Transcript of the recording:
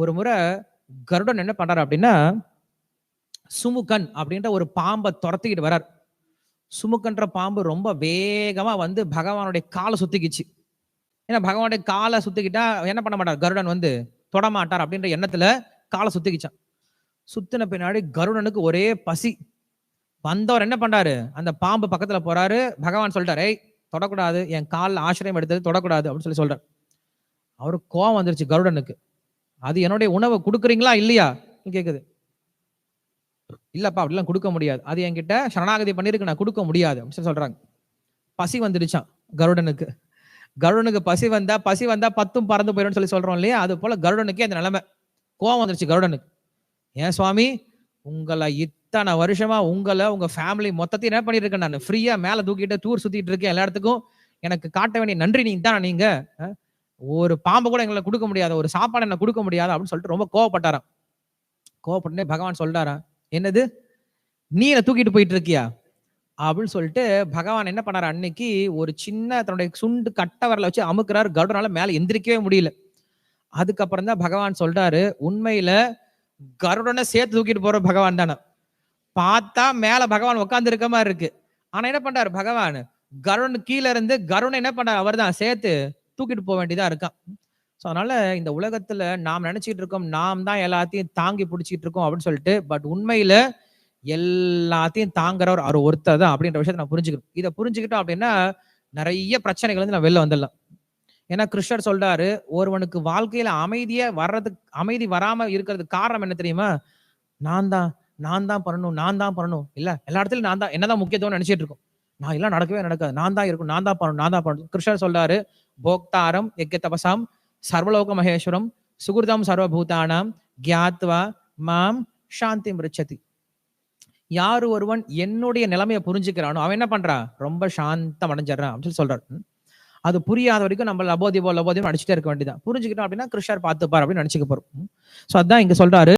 ஒரு முறை கருடன் என்ன பண்றாரு அப்படின்னா சுமுக்கன் அப்படின்ற ஒரு பாம்பை துரத்திக்கிட்டு வரார். சுமுக்கன்ற பாம்பு ரொம்ப வேகமா வந்து பகவானுடைய காலை சுத்திக்கிச்சு. ஏன்னா பகவானுடைய காலை சுத்திக்கிட்டா என்ன பண்ண மாட்டார்? கருடன் வந்து தொடமாட்டார் அப்படின்ற எண்ணத்துல காலை சுத்திக்கிச்சான். சுத்தின பின்னாடி கருடனுக்கு ஒரே பசி. வந்தவர் என்ன பண்றாரு? அந்த பாம்பு பக்கத்துல போறாரு. பகவான் சொல்லிட்டாரு "ஏய் தொடக்கூடாது. என் காலில் ஆசிரியம் எடுத்தது தொடக்கூடாது அப்படின்னு சொல்லி சொல்றாரு. அவருக்கு கோவம் வந்துருச்சு கருடனுக்கு. அது என்னுடைய உணவை கொடுக்குறீங்களா இல்லையா? கேட்குது இல்லப்பா அப்படிலாம் கொடுக்க முடியாது. அது என்கிட்ட சரணாகதி பண்ணிருக்கு நான் கொடுக்க முடியாது அப்படின்னு சொல்றாங்க. பசி வந்துடுச்சான் கருடனுக்கு. கருடனுக்கு பசி வந்தா பசி வந்தா பத்தும் பறந்து போயிடும்னு சொல்லி சொல்றோம் இல்லையா? அது போல கருடனுக்கே அந்த நிலைமை. கோவம் வந்துருச்சு கருடனுக்கு. ஏன் சுவாமி? உங்களை இத்தனை வருஷமா உங்களை உங்க ஃபேமிலி மொத்தத்தையும் என்ன பண்ணிட்டு இருக்கேன் நான் ஃப்ரீயா மேல தூக்கிட்டு டூர் சுத்திட்டு இருக்கேன் எல்லா இடத்துக்கும். எனக்கு காட்ட வேண்டிய நன்றி நீங்க. தான் நீங்க ஒரு பாம்பு கூட எங்களை கொடுக்க முடியாது ஒரு சாப்பாடு என்ன கொடுக்க முடியாது அப்படின்னு சொல்லிட்டு ரொம்ப கோவப்பட்டாராம். கோவப்பட்டே பகவான் சொல்றாரா என்னது? நீ என்ன தூக்கிட்டு போயிட்டு இருக்கியா அப்படின்னு சொல்லிட்டு பகவான் என்ன பண்ணார் அன்னைக்கு ஒரு சின்ன தன்னுடைய சுண்டு கட்ட வரல வச்சு அமுக்குறாரு. கருடனால மேலே எந்திரிக்கவே முடியல. அதுக்கப்புறம் தான் பகவான் சொல்றாரு உண்மையில கருடனை சேர்த்து தூக்கிட்டு போற பகவான் தானே. பார்த்தா மேல பகவான் உட்கார்ந்து இருக்க மாதிரி இருக்கு. ஆனா என்ன பண்றாரு பகவான்? கருடன் கீழே இருந்து கருணை என்ன பண்றாரு? அவர்தான் சேர்த்து தூக்கிட்டு போக வேண்டியதா இருக்கான். ஸோ அதனால இந்த உலகத்துல நாம் நினைச்சிட்டு இருக்கோம் நாம் தான் எல்லாத்தையும் தாங்கி பிடிச்சிட்டு இருக்கோம் அப்படின்னு சொல்லிட்டு பட் உண்மையில எல்லாத்தையும் தாங்குறவர் ஒரு ஒருத்தர் தான் அப்படின்ற விஷயத்தை நான் புரிஞ்சுக்கணும். இதை புரிஞ்சுக்கிட்டோம் அப்படின்னா நிறைய பிரச்சனைகள் வந்து நான் வெளில வந்துடலாம். ஏன்னா கிருஷ்ணர் சொல்றாரு ஒருவனுக்கு வாழ்க்கையில அமைதியே வர்றதுக்கு அமைதி வராம இருக்கிறதுக்கு காரணம் என்ன தெரியுமா? நான் தான் நான் தான் பண்ணணும் நான் தான் பண்ணணும். இல்ல எல்லா இடத்துலயும் நான் தான். என்னதான் முக்கியத்துவம் நினைச்சிட்டு இருக்கோம். நான் எல்லாம் நடக்கவே நடக்காது. நான் தான் இருக்கும் நான் தான் பண்ணணும் நான் தான் பண்ணணும். கிருஷ்ணர் சொல்றாரு போக்தாரம் யஜ்ய தபசாம் சர்வலோக மகேஸ்வரம் சுகிருதம் சர்வபூதானாம் கியாத்வா மாம் சாந்தி மிருச்சதி யார் ஒருவன் என்னுடைய நிலைமையை புரிஞ்சுக்கிறானோ அவன் என்ன பண்றான் ரொம்ப சாந்தம் அடைஞ்சிடறான் அப்படின்னு சொல்லி சொல்றாரு. அது புரியாத வரைக்கும் நம்ம லபோதிபோ லபோதிபோ அடிச்சுட்டே இருக்க வேண்டியதான் புரிஞ்சுக்கிட்டோம் அப்படின்னா கிருஷ்ணர் பார்த்துப்பார் அப்படின்னு நினைச்சுக்க போறோம். ஸோ அதான் இங்க சொல்றாரு.